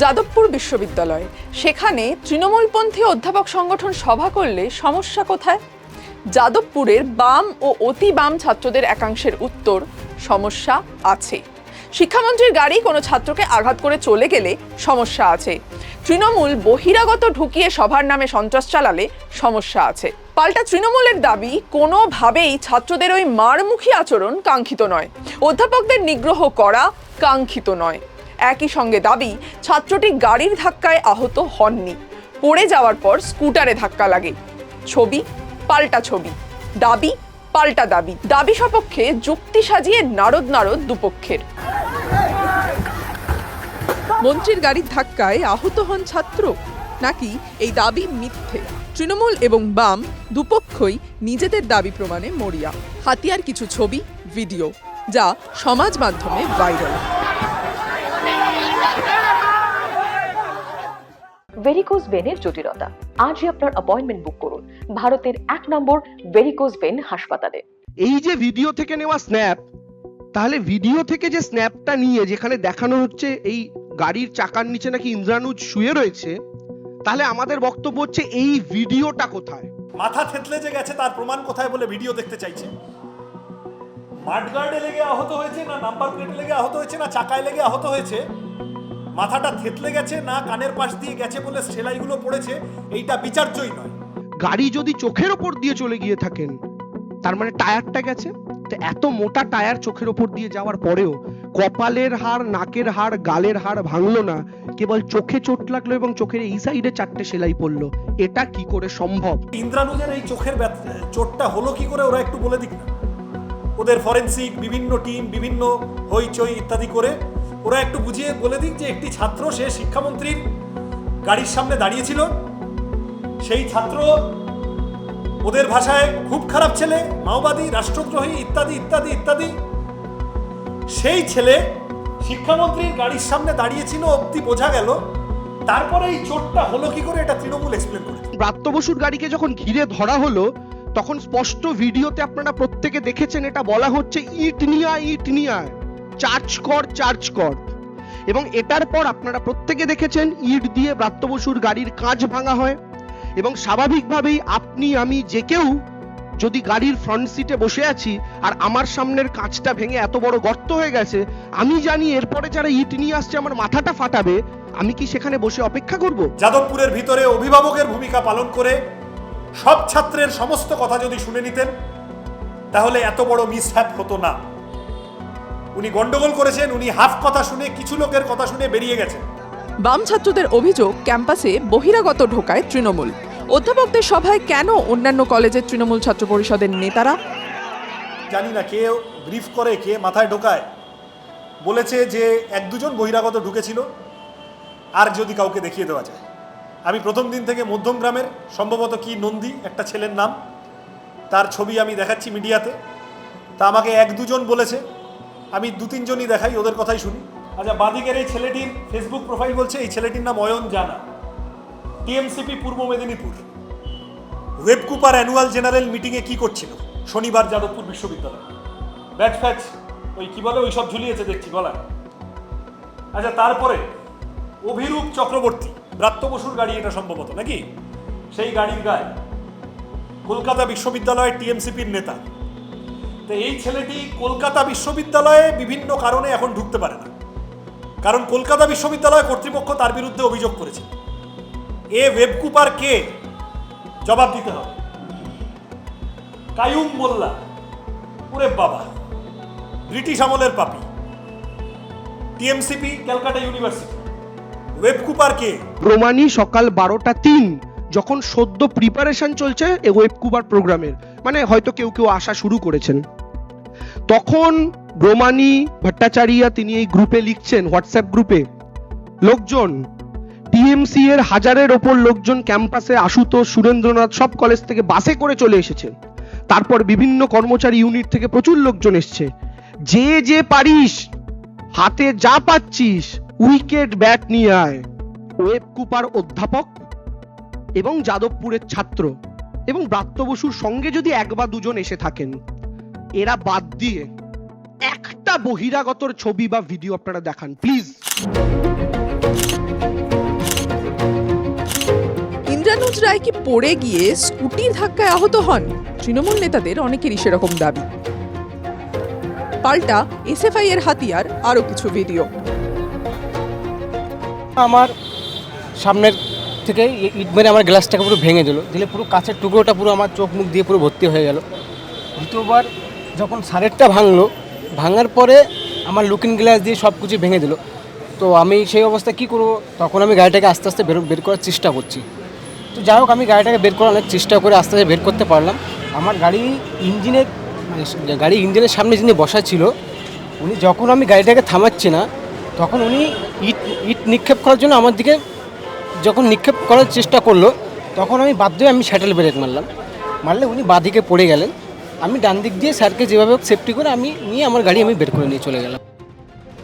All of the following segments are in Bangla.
যাদবপুর বিশ্ববিদ্যালয়। সেখানে তৃণমূলপন্থী অধ্যাপক সংগঠন সভা করলে সমস্যা কোথায়? যাদবপুরের বাম ও অতি বাম ছাত্রদের একাংশের উত্তর সমস্যা আছে। শিক্ষামন্ত্রীর গাড়ি কোনো ছাত্রকে আঘাত করে চলে গেলে সমস্যা আছে। তৃণমূল বহিরাগত ঢুকিয়ে সভার নামে সন্ত্রাস চালালে সমস্যা আছে। পাল্টা তৃণমূলের দাবি, কোনোভাবেই ছাত্রদের ওই মারমুখী আচরণ কাঙ্ক্ষিত নয়। অধ্যাপকদের নিগ্রহ করা কাঙ্ক্ষিত নয়। একই সঙ্গে দাবি, ছাত্রটি গাড়ির ধাক্কায় আহত হননি। পড়ে যাওয়ার পর স্কুটারে ধাক্কা লাগে। ছবি পাল্টা ছবি। দাবি, পাল্টা দাবি। দাবি সপক্ষে যুক্তি সাজিয়ে নারদ নারদ দুপক্ষের। মন্ত্রীর গাড়ির ধাক্কায় আহত হন ছাত্র। নাকি এই দাবি মিথ্যে? তৃণমূল এবং বাম দুপক্ষই নিজেদের দাবি প্রমাণে মরিয়া। হাতিয়ার কিছু ছবি, ভিডিও, যা সমাজ মাধ্যমে ভাইরাল। ভেরিকোজ ভেনের জটিলতা। আজই আপনার অ্যাপয়েন্টমেন্ট বুক করুন। ভারতের এক নম্বর ভেরিকোজ ভেন হাসপাতালে। এই যে ভিডিও থেকে নেওয়া স্ন্যাপ তাহলে ভিডিও থেকে যে স্ন্যাপটা নিয়ে যেখানে দেখানো হচ্ছে এই গাড়ির চাকার নিচে নাকি ইন্দ্রানুজ শুয়ে রয়েছে তাহলে আমাদের বক্তব্য হচ্ছে এই ভিডিওটা কোথায়? মাথা থেতলে যে গেছে তার প্রমাণ কোথায় বলে ভিডিও দেখতে চাইছে? মাঠগার্ডে লেগে আহত হয়েছে না নাম্বার প্লেটে লেগে আহত হয়েছে না চাকায় লেগে আহত হয়েছে? মাথাটা থেতলে গেছে না কানের পাশ দিয়ে গেছে বলে সেলাইগুলো পড়েছে এইটা বিচার্যই নয়। গাড়ি যদি চোখের ওপর দিয়ে চলে গিয়ে থাকেন তার মানে টায়ারটা গেছে? এত মোটা টায়ার চোখের ওপর দিয়ে যাওয়ার পরেও কপালের হাড় নাকের হাড় গালের হাড় ভাঙলো না কেবল চোখে চোট লাগল এবং চোখের এই সাইডে চারটে সেলাই পড়ল। এটা কি করে সম্ভব? ইন্দ্রানুজের এই চোখের ব্যথ- চোটটা হলো কি করে ওরা একটু বলে দিক না? ওদের ফরেন্সিক বিভিন্ন টিম বিভিন্ন হইচই ইত্যাদি করে ওরা একটু বুঝিয়ে বলে দিক যে একটি ছাত্র, সে শিক্ষামন্ত্রীর গাড়ির সামনে দাঁড়িয়েছিল। সেই ছাত্র ওদের ভাষায় খুব খারাপ ছেলে, মাওবাদী, রাষ্ট্রদ্রোহী ইত্যাদি ইত্যাদি ইত্যাদি। সেই ছেলে শিক্ষামন্ত্রীর গাড়ির সামনে দাঁড়িয়েছিল অব্দি বোঝা গেল। তারপরে এই চোটটা হলো কি করে এটা তৃণমূল এক্সপ্লেন করেছে ব্রাত্য বসুর গাড়িকে যখন ঘিরে ধরা হলো, তখন স্পষ্ট ভিডিওতে আপনারা প্রত্যেকে দেখেছেন, এটা বলা হচ্ছে, ইট নিয়া ইট নিয়া। চার্জ কর চার্জ কর। এবং এটার পর আপনারা প্রত্যেকে দেখেছেন, ইট দিয়ে ব্রাত্য বসুর গাড়ির কাঁচ ভাঙা হয়। এবং স্বাভাবিকভাবেই আপনি, আমি যে কেউ যদি গাড়ির ফ্রন্ট সিটে বসে আছি আর আমার সামনের কাঁচটা ভেঙে এত বড় গর্ত হয়ে গেছে, আমি জানি এরপরে যারা ইট নিয়ে আসছে আমার মাথাটা ফাটাবে, আমি কি সেখানে বসে অপেক্ষা করব? যাদবপুরের ভিতরে অভিভাবকের ভূমিকা পালন করে সব ছাত্রের সমস্ত কথা যদি শুনে নিতেন, তাহলে এত বড় মিসহ্যাপ হতো না। উনি গন্ডগোল করেছেন উনি হাফ কথা শুনে কিছু লোকের কথা শুনে বেরিয়ে গেছেন। বাম ছাত্রদের অভিযোগ ক্যাম্পাসে বহিরাগত ঢোকায় তৃণমূল। অধ্যাপকদের সভায় কেন অন্যান্য কলেজের তৃণমূল ছাত্র পরিষদের নেতারা? জানি না কে ব্রিফ করে কে মাথায় ঢোকায়। বলেছে যে এক দুজন বহিরাগত ঢুকেছিল আর যদি কাউকে দেখিয়ে দেওয়া যায়। আমি প্রথম দিন থেকে মধ্যম গ্রামের সম্ভবত কি নন্দী একটা ছেলের নাম। তার ছবি আমি দেখাচ্ছি মিডিয়াতে। তা আমাকে এক দুজন বলেছে আমি দু তিনজনই দেখাই, ওদের কথাই শুনি। আচ্ছা বাদিকের এই ছেলেটির ফেসবুক প্রোফাইল বলছে, এই ছেলেটির নাম অয়ন জানা। টিএমসিপি পূর্ব মেদিনীপুর। ওয়েব কুপার অ্যানুয়াল জেনারেল মিটিংয়ে কি করছিল? শনিবার যাদবপুর বিশ্ববিদ্যালয়। ব্যাচ ফ্যাচ ওই কি বলে ওই সব ঝুলিয়েছে, দেখছি গলায় আচ্ছা তারপরে অভিরূপ চক্রবর্তী, ব্রাত্য বসুর গাড়ি, এটা সম্ভবত, নাকি? সেই গাড়ির গায়ে কলকাতা বিশ্ববিদ্যালয়ের টিএমসিপির নেতা। তো এই ছেলেটি কলকাতা বিশ্ববিদ্যালয়ে বিভিন্ন কারণে এখন ঢুকতে পারে না। কারণ কলকাতা বিশ্ববিদ্যালয় কর্তৃপক্ষ তার বিরুদ্ধে অভিযোগ করেছে। এ ওয়েবকুপার কে? জবাব দিতে হবে। কায়ুম মোল্লা। ওরে বাবা। ব্রিটিশ আমলের পাপি। TMCP, Calcutta University. ওয়েবকুপার কে? রোমানি সকাল বারোটা তিন, যখন সদ্য প্রিপারেশন চলছে এই ওয়েব কুবার প্রোগ্রামের মানে হয়তো কেউ কেউ আসা শুরু করেছেন। তখন রোমানি ভট্টাচারিয়া তিনি এই গ্রুপে লিখছেন, হোয়াটসঅ্যাপ গ্রুপে, লোকজন, টিএমসি এর হাজারের ওপর লোকজন ক্যাম্পাসে আশুতোষ, সুরেন্দ্রনাথ সব কলেজ থেকে বাসে করে চলে এসেছে। তারপর বিভিন্ন কর্মচারী ইউনিট থেকে প্রচুর লোকজন এসছে। যে যে পারিস, হাতে যা পাচ্ছিস, উইকেট ব্যাট নিয়ে আয়। ওয়েব কুপার অধ্যাপক এবং যাদবপুরের ছাত্র এবং ব্রাত্য বসুর সঙ্গে যদি এক বা দুজন এসে থাকেন এরা বাদ দিয়ে একটা বহিরাগতর ছবি বা ভিডিও আপনারা দেখান প্লিজ ইন্দ্রানুজ রায় কি পড়ে গিয়ে স্কুটির ধাক্কায় আহত হন? তৃণমূল নেতাদের অনেকেরই সেরকম দাবি। পাল্টা এসএফআই এর হাতিয়ার আরও কিছু ভিডিও আমার সামনের থেকে ইট মেরে আমার গ্লাসটাকে পুরো ভেঙে দিল। দিলে পুরো কাঁচের টুকরোটা পুরো আমার চোখ মুখ দিয়ে পুরো ভর্তি হয়ে গেল। দ্বিতীয়বার যখন সারেরটা ভাঙলো, ভাঙার পরে আমার লুকিং গ্লাস দিয়ে সব কিছু ভেঙে দিল। তো আমি সেই অবস্থায় কী করব? তখন আমি গাড়িটাকে আস্তে আস্তে বের বের করার চেষ্টা করছি। তো যাই হোক, আমি গাড়িটাকে বের করার অনেক চেষ্টা করে আস্তে আস্তে বের করতে পারলাম। আমার গাড়ি ইঞ্জিনের মানে গাড়ি ইঞ্জিনের সামনে যিনি বসা ছিল, উনি যখন আমি গাড়িটাকে থামাচ্ছি না, তখন উনি ইট ইট নিক্ষেপ করার জন্য আমার দিকে যখন নিক্ষেপ করার চেষ্টা করল, তখন আমি বাধ্য হয়ে আমি শ্যাটেল ব্রেক মারলাম। মারলে উনি বাঁদিকে পড়ে গেলেন। আমি ডান দিক দিয়ে স্যারকে যেভাবে সেফটি করে আমি নিয়ে আমার গাড়ি আমি বের করে নিয়ে চলে গেলাম।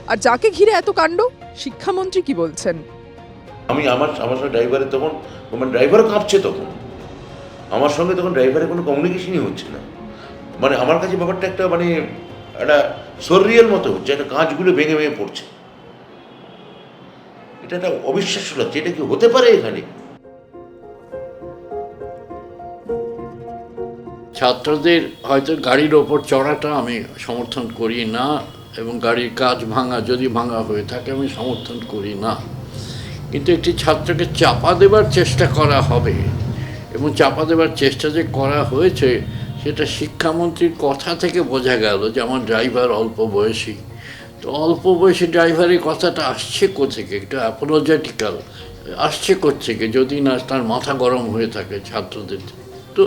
আর যাকে ঘিরে এত কাণ্ড শিক্ষামন্ত্রী কি বলছেন? আমি আমার আমার সঙ্গে ড্রাইভারের তখন মানে ড্রাইভারও কাঁপছে তখন। আমার সঙ্গে তখন ড্রাইভারের কোনো কমিউনিকেশনই হচ্ছে না। মানে আমার কাছে ব্যাপারটা একটা মানে একটা সরিয়াল মতো হচ্ছে একটা কাঁচগুলো ভেঙে ভেঙে পড়ছে। এটা একটা অবিশ্বাস্য লাগছে এটা কি হতে পারে এখানে? ছাত্রদের হয়তো গাড়ির ওপর চড়াটা আমি সমর্থন করি না এবং গাড়ির কাজ ভাঙা, যদি ভাঙা হয়ে থাকে আমি সমর্থন করি না। কিন্তু একটি ছাত্রকে চাপা দেবার চেষ্টা করা হবে এবং চাপা দেবার চেষ্টা যে করা হয়েছে, সেটা শিক্ষামন্ত্রীর কথা থেকে বোঝা গেল যে আমার ড্রাইভার অল্প বয়সী। তো অল্প বয়সী ড্রাইভারের কথাটা আসছে কোথেকে একটু অ্যাপোলজেটিক্যাল আসছে কোথেকে যদি না, তার মাথা গরম হয়ে থাকে ছাত্রদের। তো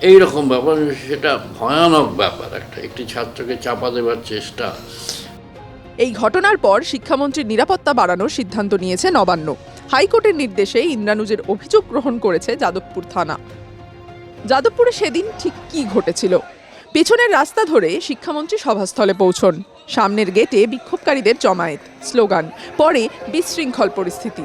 এই রকম ব্যাপার সেটা ভয়ানক ব্যাপার। একটা একটি ছাত্রকে চাপা দেওয়ার চেষ্টা। এই ঘটনার পর শিক্ষামন্ত্রীর নিরাপত্তা বাড়ানোর সিদ্ধান্ত নিয়েছে নবান্ন। হাইকোর্টের নির্দেশে ইন্দ্রানুজের অভিযোগ গ্রহণ করেছে যাদবপুর থানা। যাদবপুরে সেদিন ঠিক কি ঘটেছিল? পেছনের রাস্তা ধরে শিক্ষামন্ত্রী সভাস্থলে পৌঁছন। সামনের গেটে বিক্ষোভকারীদের জমায়েত স্লোগান পরে বিশৃঙ্খল পরিস্থিতি।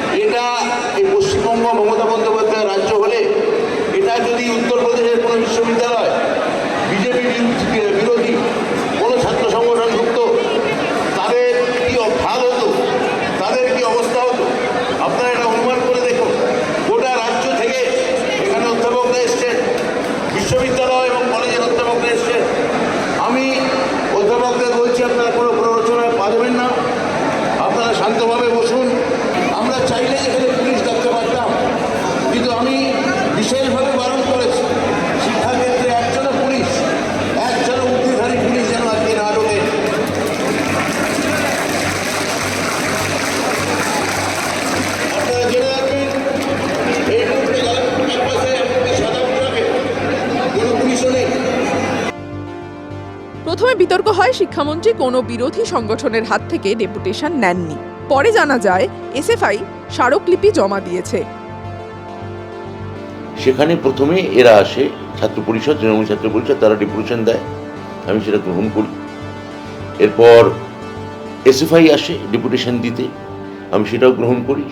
প্রথমে বিতর্ক হয় শিক্ষামন্ত্রী কোনো বিরোধী সংগঠনের হাত থেকে ডেপুটেশন নেননি। পরে জানা যায়, এসএফআই স্মারকলিপি জমা দিয়েছে। সেখানে প্রথমে এরা আসে, ছাত্র পরিষদ, তৃণমূল ছাত্র পরিষদ, তারা ডেপুটেশন দেয়। আমি সেটা গ্রহণ করি। এরপর এসএফআই আসে ডেপুটেশন দিতে। আমি সেটাও গ্রহণ করি।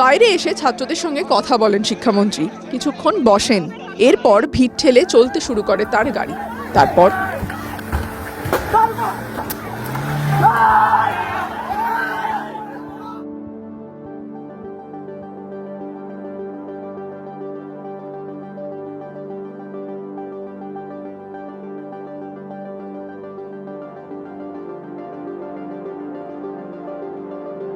বাইরে এসে ছাত্রদের সঙ্গে কথা বলেন শিক্ষামন্ত্রী। কিছুক্ষণ বসেন। এরপর ভিড় ঠেলে চলতে শুরু করে তার গাড়ি। তারপর ¡Salva!